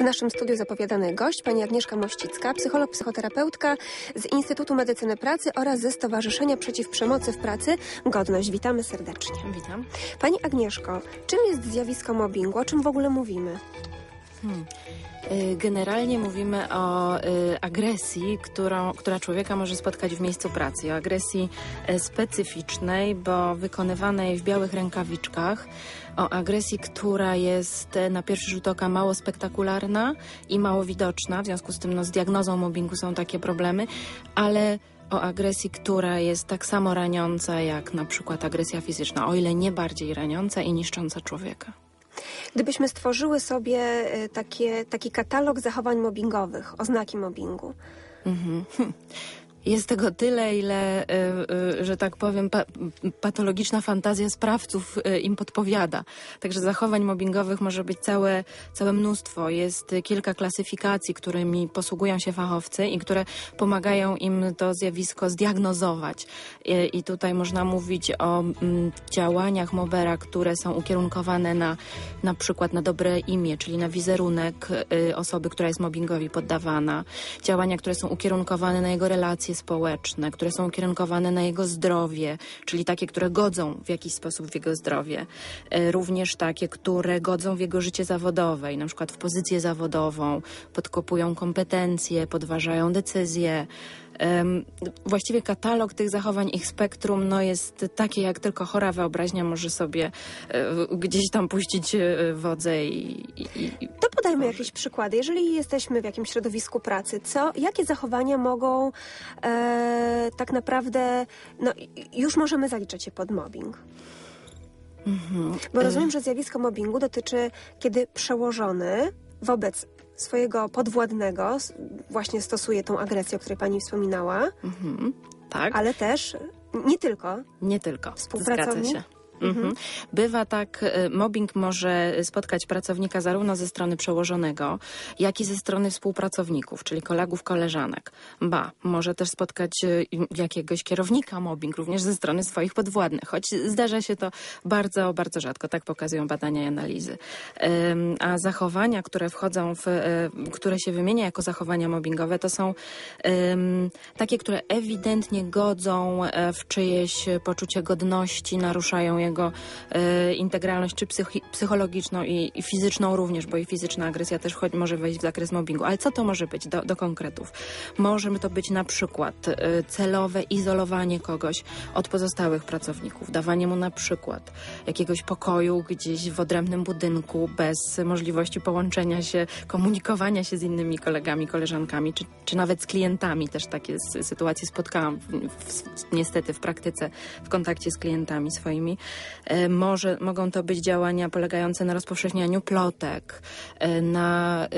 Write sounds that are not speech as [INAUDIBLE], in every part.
W naszym studiu zapowiadany gość, pani Agnieszka Mościcka, psycholog, psychoterapeutka z Instytutu Medycyny Pracy oraz ze Stowarzyszenia Przeciw Przemocy w Pracy Godność. Witamy serdecznie. Witam. Pani Agnieszko, czym jest zjawisko mobbingu? O czym w ogóle mówimy? Hmm. Y, generalnie mówimy o y, agresji, którą, która człowieka może spotkać w miejscu pracy. O agresji y, specyficznej, bo wykonywanej w białych rękawiczkach. O agresji, która jest na pierwszy rzut oka mało spektakularna i mało widoczna. W związku z tym no, z diagnozą mobbingu są takie problemy, ale o agresji, która jest tak samo raniąca jak na przykład agresja fizyczna, o ile nie bardziej raniąca i niszcząca człowieka. Gdybyśmy stworzyły sobie e, takie, taki katalog zachowań mobbingowych, oznaki mobbingu. Mhm. [LAUGHS] Jest tego tyle, ile, y, y, że tak powiem, patologiczna fantazja sprawców y, im podpowiada. Także zachowań mobbingowych może być całe, całe mnóstwo. Jest kilka klasyfikacji, którymi posługują się fachowcy i które pomagają im to zjawisko zdiagnozować. I tutaj można mówić o mm, działaniach Mobera, które są ukierunkowane na na przykład na dobre imię, czyli na wizerunek osoby, która jest mobbingowi poddawana. Działania, które są ukierunkowane na jego relacje społeczne, które są ukierunkowane na jego zdrowie, czyli takie, które godzą w jakiś sposób w jego zdrowie. E, również takie, które godzą w jego życie zawodowe, na przykład w pozycję zawodową, podkopują kompetencje, podważają decyzje. Właściwie katalog tych zachowań, ich spektrum no jest takie, jak tylko chora wyobraźnia może sobie e, gdzieś tam puścić e, wodze i... i to podajmy jakieś przykłady. Jeżeli jesteśmy w jakimś środowisku pracy, co, jakie zachowania mogą e, tak naprawdę, no już możemy zaliczać się pod mobbing? Mhm. Bo rozumiem, że zjawisko mobbingu dotyczy, kiedy przełożony wobec swojego podwładnego właśnie stosuje tą agresję, o której pani wspominała. Mhm, tak. Ale też nie tylko. Nie tylko. Współpracownik. Mhm. mhm. Bywa tak, y, mobbing może spotkać pracownika zarówno ze strony przełożonego, jak i ze strony współpracowników, czyli kolegów, koleżanek. Ba, może też spotkać y, jakiegoś kierownika mobbing również ze strony swoich podwładnych, choć zdarza się to bardzo, bardzo rzadko, tak pokazują badania i analizy. A zachowania, które wchodzą w, y, które się wymienia jako zachowania mobbingowe, to są takie, które ewidentnie godzą e, w czyjeś poczucie godności, naruszają jego jego e, integralność czy psychologiczną i, i, fizyczną również, bo i fizyczna agresja też chodzi, może wejść w zakres mobbingu. Ale co to może być do, do konkretów? Może to być na przykład e, celowe izolowanie kogoś od pozostałych pracowników, dawanie mu na przykład jakiegoś pokoju gdzieś w odrębnym budynku bez możliwości połączenia się, komunikowania się z innymi kolegami, koleżankami, czy, czy nawet z klientami. Też takie sytuacje spotkałam w, w, niestety w praktyce, w kontakcie z klientami swoimi. E, może, mogą to być działania polegające na rozpowszechnianiu plotek, e, na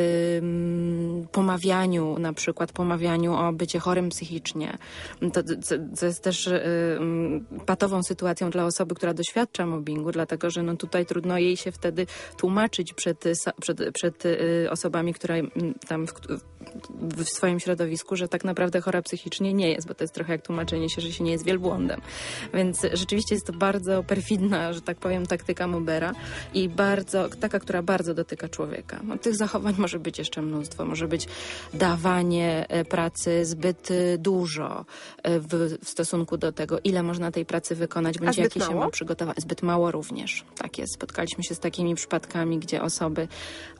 pomawianiu, na przykład pomawianiu o bycie chorym psychicznie. To, co jest też ym, patową sytuacją dla osoby, która doświadcza mobbingu, dlatego że no tutaj trudno jej się wtedy tłumaczyć przed, przed, przed y, osobami, które tam w, w swoim środowisku, że tak naprawdę chora psychicznie nie jest, bo to jest trochę jak tłumaczenie się, że się nie jest wielbłądem. Więc rzeczywiście jest to bardzo perfidna, że tak powiem, taktyka Mobera i bardzo, taka, która bardzo dotyka człowieka. No, tych zachowań może być jeszcze mnóstwo. Może być dawanie e, pracy zbyt e, dużo e, w, w stosunku do tego, ile można tej pracy wykonać, bądź jakie się ma przygotować. Zbyt mało również. Tak jest. Spotkaliśmy się z takimi przypadkami, gdzie osoby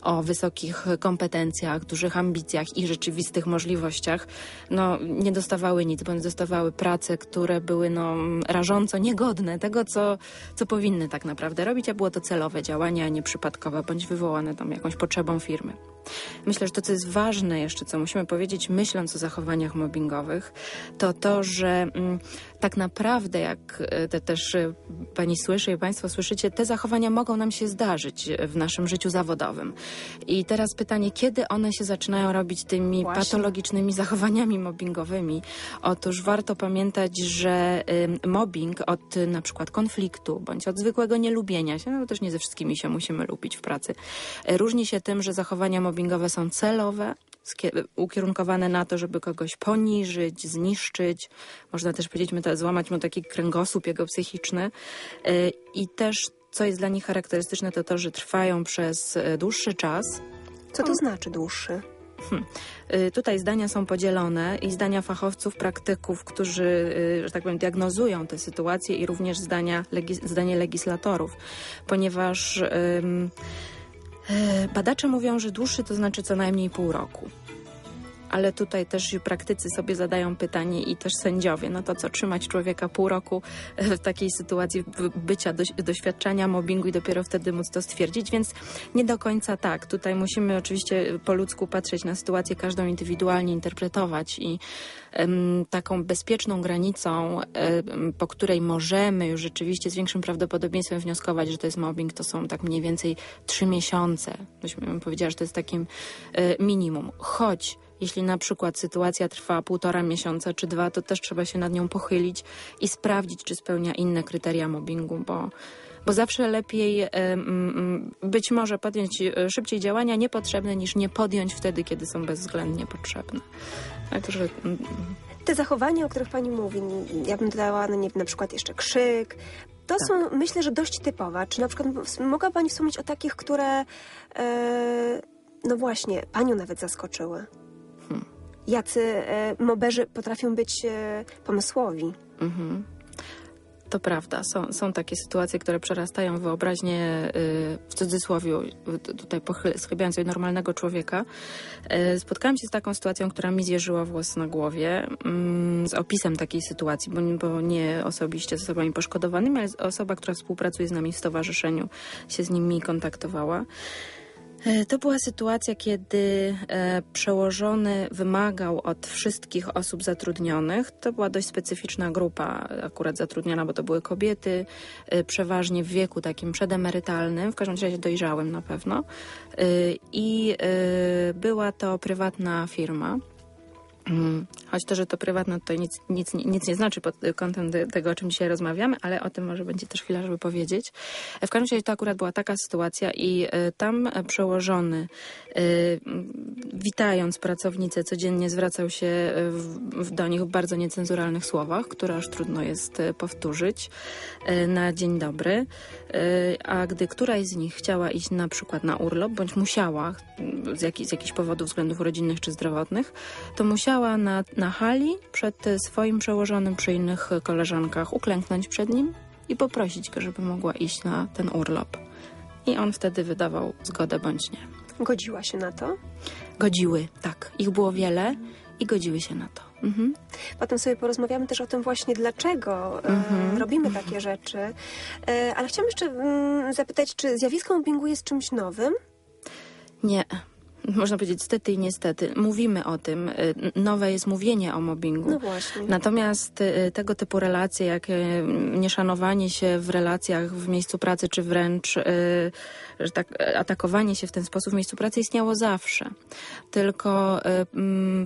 o wysokich kompetencjach, dużych ambicjach i rzeczywistych możliwościach, no nie dostawały nic, bądź dostawały prace, które były no rażąco niegodne tego, co, co powinny tak naprawdę robić, a było to celowe działanie, a nie przypadkowe, bądź wywołane tam jakąś potrzebą firmy. Myślę, że to, co jest ważne jeszcze, co musimy powiedzieć, myśląc o zachowaniach mobbingowych, to to, że mm, tak naprawdę, jak e, te też e, pani słyszy i państwo słyszycie, te zachowania mogą nam się zdarzyć w naszym życiu zawodowym. I teraz pytanie, kiedy one się zaczynają robić tymi Właśnie. patologicznymi zachowaniami mobbingowymi? Otóż warto pamiętać, że mobbing od na przykład konfliktu, bądź od zwykłego nielubienia się, no też nie ze wszystkimi się musimy lubić w pracy, różni się tym, że zachowania mobbingowe są celowe, ukierunkowane na to, żeby kogoś poniżyć, zniszczyć, można też powiedzieć, złamać mu taki kręgosłup jego psychiczny i też co jest dla nich charakterystyczne, to to, że trwają przez dłuższy czas, Co to znaczy dłuższy? Hmm. Tutaj zdania są podzielone i zdania fachowców, praktyków, którzy, y, że tak powiem, diagnozują tę sytuację i również zdania, zdanie legislatorów, ponieważ ym, y, badacze mówią, że dłuższy to znaczy co najmniej pół roku ale tutaj też praktycy sobie zadają pytanie i też sędziowie, no to co, trzymać człowieka pół roku w takiej sytuacji bycia, doświadczenia mobbingu i dopiero wtedy móc to stwierdzić, więc nie do końca tak. Tutaj musimy oczywiście po ludzku patrzeć na sytuację każdą indywidualnie interpretować i um, taką bezpieczną granicą, um, po której możemy już rzeczywiście z większym prawdopodobieństwem wnioskować, że to jest mobbing, to są tak mniej więcej trzy miesiące. Byśmy powiedziała, że to jest takim um, minimum. Choć jeśli na przykład sytuacja trwa półtora miesiąca czy dwa, to też trzeba się nad nią pochylić i sprawdzić, czy spełnia inne kryteria mobbingu, bo bo zawsze lepiej być może podjąć e, szybciej działania niepotrzebne niż nie podjąć wtedy, kiedy są bezwzględnie potrzebne. Także... Te zachowania, o których Pani mówi, ja bym dodała na, nie, na przykład jeszcze krzyk, to tak. są myślę, że dość typowe. Czy na przykład mogła Pani wspomnieć o takich, które e, no właśnie, Panią nawet zaskoczyły? Jacy e, moberzy potrafią być e, pomysłowi. Mhm. To prawda. Są, są takie sytuacje, które przerastają wyobraźnię y, w cudzysłowie, tutaj schybiając normalnego człowieka. Spotkałam się z taką sytuacją, która mi zjeżyła włos na głowie, mm, z opisem takiej sytuacji, bo, bo nie osobiście z osobami poszkodowanymi, ale osoba, która współpracuje z nami w stowarzyszeniu, się z nimi kontaktowała. E, to była sytuacja, kiedy e, przełożony wymagał od wszystkich osób zatrudnionych, to była dość specyficzna grupa akurat zatrudniona, bo to były kobiety, e, przeważnie w wieku takim przedemerytalnym, w każdym razie dojrzałym na pewno. I była to prywatna firma. Mm, choć to, że to prywatne, to nic, nic, nic nie znaczy pod kątem tego, o czym dzisiaj rozmawiamy, ale o tym może będzie też chwila, żeby powiedzieć. W każdym razie to akurat była taka sytuacja i e, tam przełożony, e, witając pracownicę, codziennie zwracał się e, do nich w bardzo niecenzuralnych słowach, które aż trudno jest powtórzyć na dzień dobry. A gdy któraś z nich chciała iść na przykład na urlop, bądź musiała z, jakich, z jakichś powodów, względów rodzinnych czy zdrowotnych, to musiała musiała na, na hali przed swoim przełożonym przy innych koleżankach uklęknąć przed nim i poprosić go, żeby mogła iść na ten urlop. I on wtedy wydawał zgodę bądź nie. Godziła się na to? Godziły, tak. Ich było wiele i godziły się na to. Mhm. Potem sobie porozmawiamy też o tym właśnie, dlaczego e, mhm. robimy takie rzeczy. E, ale chciałam jeszcze mm, zapytać, czy zjawisko mobbingu jest czymś nowym? Nie można powiedzieć stety i niestety. Mówimy o tym. Y, nowe jest mówienie o mobbingu. No właśnie. Natomiast y, tego typu relacje, jak y, nieszanowanie się w relacjach w miejscu pracy, czy wręcz tak, atakowanie się w ten sposób w miejscu pracy istniało zawsze. Tylko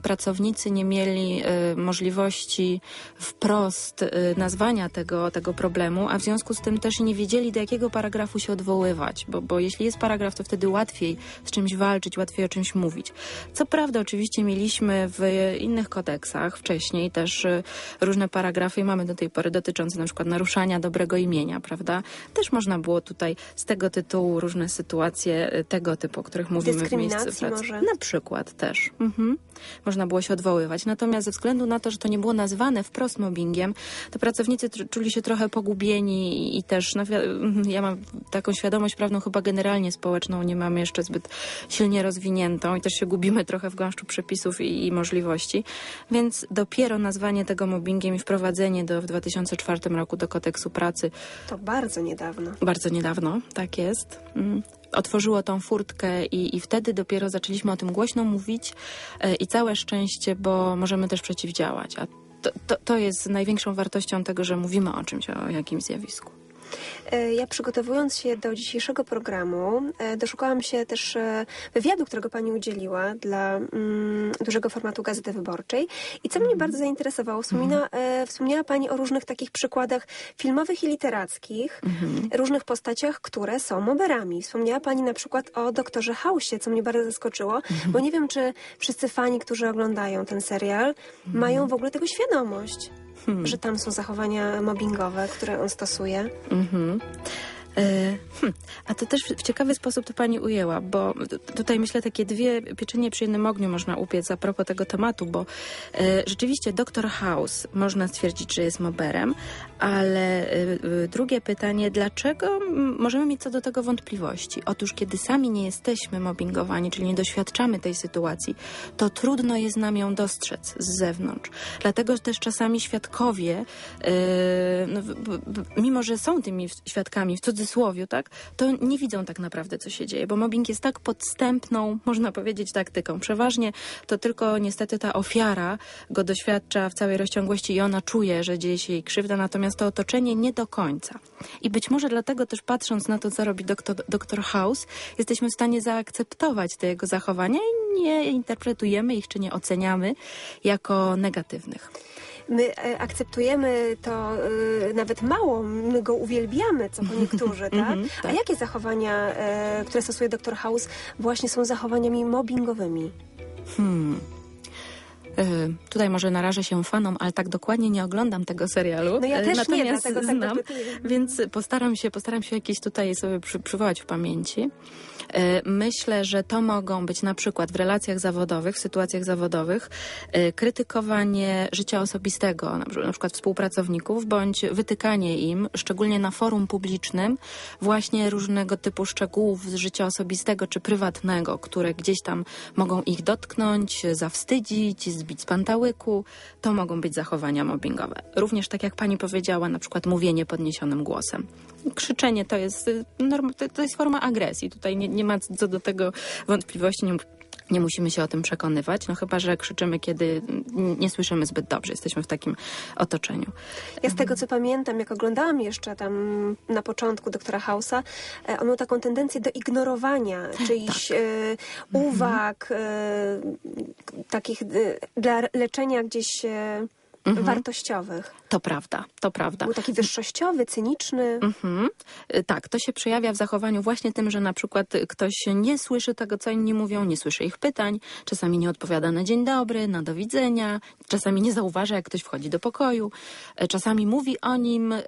pracownicy nie mieli możliwości wprost nazwania tego, tego problemu, a w związku z tym też nie wiedzieli, do jakiego paragrafu się odwoływać, bo, bo jeśli jest paragraf, to wtedy łatwiej z czymś walczyć, łatwiej o czymś mówić. Co prawda oczywiście mieliśmy w innych kodeksach wcześniej też y, różne paragrafy i mamy do tej pory dotyczące na przykład naruszania dobrego imienia, prawda? Też można było tutaj z tego tytułu różne sytuacje y, tego typu, o których mówimy w miejscu pracy. Może? Na przykład też. Mhm. Można było się odwoływać. Natomiast ze względu na to, że to nie było nazwane wprost mobbingiem, to pracownicy czuli się trochę pogubieni i też no, [LAUGHS] ja mam taką świadomość prawną chyba generalnie społeczną, nie mamy jeszcze zbyt silnie rozwiniętą i też się gubimy trochę w gąszczu przepisów i, i możliwości. Więc dopiero nazwanie tego mobbingiem i wprowadzenie do, w 2004 roku do kodeksu pracy. To bardzo niedawno. Bardzo niedawno, tak jest. Mm otworzyło tą furtkę i, i wtedy dopiero zaczęliśmy o tym głośno mówić e, i całe szczęście, bo możemy też przeciwdziałać. A to, to, to jest największą wartością tego, że mówimy o czymś, o jakimś zjawisku. E, ja przygotowując się do dzisiejszego programu, e, doszukałam się też e, wywiadu, którego Pani udzieliła dla mm, dużego formatu Gazety Wyborczej. I co mnie mhm. bardzo zainteresowało, wspomina, mm. wspomniała Pani o różnych takich przykładach filmowych i literackich, mm. różnych postaciach, które są moberami. Wspomniała Pani na przykład o doktorze Hausie, co mnie bardzo zaskoczyło, mhm. bo nie wiem, czy wszyscy fani, którzy oglądają ten serial, mhm. mają w ogóle tego świadomość. Hmm. że tam są zachowania mobbingowe, które on stosuje. Mhm. E, hm, a to też w ciekawy sposób to pani ujęła, bo tutaj myślę takie dwie pieczenie przy jednym ogniu można upiec a propos tego tematu, bo e, rzeczywiście Dr. House można stwierdzić, że jest moberem, ale e, drugie pytanie, dlaczego możemy mieć co do tego wątpliwości? Otóż kiedy sami nie jesteśmy mobbingowani, czyli nie doświadczamy tej sytuacji, to trudno jest nam ją dostrzec z zewnątrz. Dlatego też czasami świadkowie, no, mimo że są tymi świadkami w cudzysłowie, cudzysłowie, tak, to nie widzą tak naprawdę, co się dzieje, bo mobbing jest tak podstępną, można powiedzieć, taktyką. Przeważnie to tylko niestety ta ofiara go doświadcza w całej rozciągłości i ona czuje, że dzieje się jej krzywda, natomiast to otoczenie nie do końca. I być może dlatego też patrząc na to, co robi doktor, doktor House, jesteśmy w stanie zaakceptować te jego zachowania i nie interpretujemy ich czy nie oceniamy jako negatywnych my e, akceptujemy to e, nawet mało, my go uwielbiamy, co po niektórzy, [LAUGHS] tak? Mhm, A tak. jakie zachowania, e, które stosuje dr House, właśnie są zachowaniami mobbingowymi? Hmm. Tutaj może narażę się fanom, ale tak dokładnie nie oglądam tego serialu. No ja też Natomiast nie, dlatego tak znam, tak więc postaram się, postaram się jakieś tutaj sobie przy, przywołać w pamięci. E, myślę, że to mogą być na przykład w relacjach zawodowych, w sytuacjach zawodowych, krytykowanie życia osobistego, na przykład współpracowników, bądź wytykanie im, szczególnie na forum publicznym, właśnie różnego typu szczegółów z życia osobistego czy prywatnego, które gdzieś tam mogą ich dotknąć, zawstydzić, zbić z pantałyku. To mogą być zachowania mobbingowe. Również tak jak pani powiedziała, na przykład mówienie podniesionym głosem. Krzyczenie to jest, to jest forma agresji. Tutaj nie, nie ma co do tego wątpliwości. Nie, nie musimy się o tym przekonywać, no chyba, że krzyczymy, kiedy nie słyszymy zbyt dobrze, jesteśmy w takim otoczeniu. Ja z tego, co pamiętam, jak oglądałam jeszcze tam na początku doktora Hausa, e, on miał taką tendencję do ignorowania czyichś tak. uwag, e, takich dla leczenia gdzieś mhm. wartościowych. To prawda, to prawda. Był taki wyższościowy, cyniczny. Mhm. Y, tak, to się przejawia w zachowaniu właśnie tym, że na przykład ktoś nie słyszy tego, co inni mówią, nie słyszy ich pytań, czasami nie odpowiada na dzień dobry, na do widzenia, czasami nie zauważa, jak ktoś wchodzi do pokoju, y, czasami mówi o nim, y,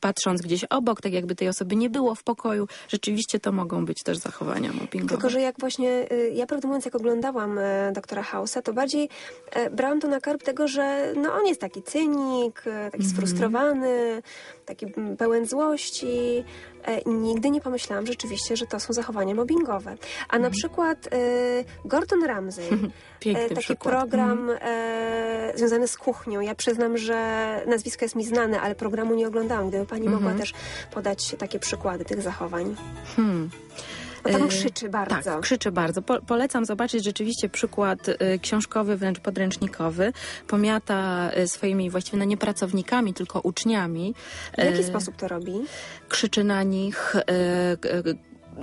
patrząc gdzieś obok, tak jakby tej osoby nie było w pokoju. Rzeczywiście to mogą być też zachowania mobbingowe. Tylko, że jak właśnie, ja prawdę mówiąc, jak oglądałam doktora Hausa, to bardziej brałam to na karb tego, że no on jest taki cynik, E, taki -hmm. sfrustrowany, taki pełen złości. E, nigdy nie pomyślałam rzeczywiście, że to są zachowania mobbingowe. A na mhm. przykład e, Gordon Ramsay, [LAUGHS] taki przykład. program mm. związany z kuchnią. Ja przyznam, że nazwisko jest mi znane, ale programu nie oglądałam. Gdyby pani mogła mhm. też podać takie przykłady tych zachowań. Hmm. Bo tam krzyczy bardzo. Tak, krzyczy bardzo. Po, polecam zobaczyć rzeczywiście przykład y, książkowy, wręcz podręcznikowy. Pomiata y, swoimi właściwie no nie pracownikami, tylko uczniami. W jaki sposób to robi? Krzyczy na nich,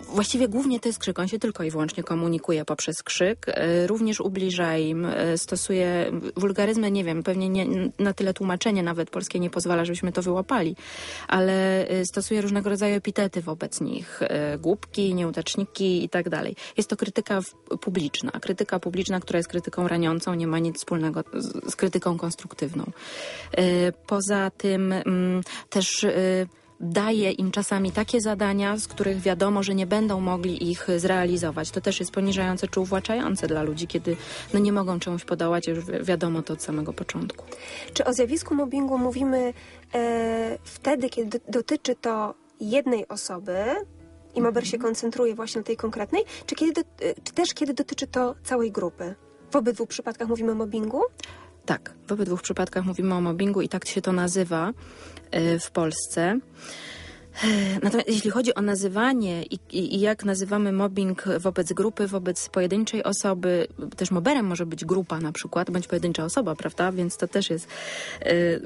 Właściwie głównie to jest krzyk, on się tylko i wyłącznie komunikuje poprzez krzyk. E, również ubliża im, e, stosuje wulgaryzmy, nie wiem, pewnie nie, na tyle tłumaczenie nawet polskie nie pozwala, żebyśmy to wyłapali, ale e, stosuje różnego rodzaju epitety wobec nich, głupki, nieudaczniki i tak dalej. Jest to krytyka publiczna. Krytyka publiczna, która jest krytyką raniącą, nie ma nic wspólnego z, z krytyką konstruktywną. Poza tym mm, też daje im czasami takie zadania, z których wiadomo, że nie będą mogli ich zrealizować. To też jest poniżające czy uwłaczające dla ludzi, kiedy no, nie mogą czemuś podołać, już wiadomo to od samego początku. Czy o zjawisku mobbingu mówimy e, wtedy, kiedy dotyczy to jednej osoby, i Mober się koncentruje właśnie na tej konkretnej, czy, kiedy e, czy też kiedy dotyczy to całej grupy? W obydwu przypadkach mówimy o mobbingu? Tak, w obydwu przypadkach mówimy o mobbingu i tak się to nazywa w Polsce. Natomiast jeśli chodzi o nazywanie i, i, jak nazywamy mobbing wobec grupy, wobec pojedynczej osoby, też moberem może być grupa na przykład, bądź pojedyncza osoba, prawda? Więc to też jest y,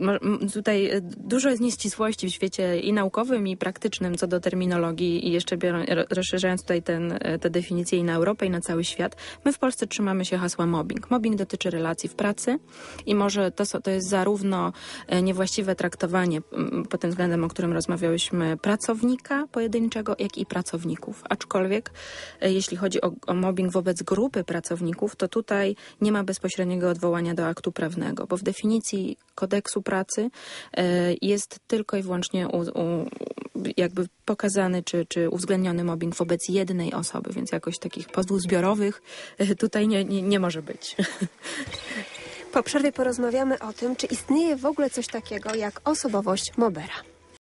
tutaj dużo jest nieścisłości w świecie i naukowym, i praktycznym co do terminologii i jeszcze biorą, rozszerzając tutaj ten, te definicje i na Europę, i na cały świat. My w Polsce trzymamy się hasła mobbing. Mobbing dotyczy relacji w pracy i może to, to jest zarówno e, niewłaściwe traktowanie pod tym względem, o którym rozmawiałyśmy pracownika pojedynczego, jak i pracowników. Aczkolwiek e, jeśli chodzi o, o mobbing wobec grupy pracowników, to tutaj nie ma bezpośredniego odwołania do aktu prawnego, bo w definicji kodeksu pracy e, jest tylko i wyłącznie u, u jakby pokazany czy, czy uwzględniony mobbing wobec jednej osoby, więc jakoś takich pozwów zbiorowych e, tutaj nie, nie, nie może być. Po przerwie porozmawiamy o tym, czy istnieje w ogóle coś takiego jak osobowość Mobera.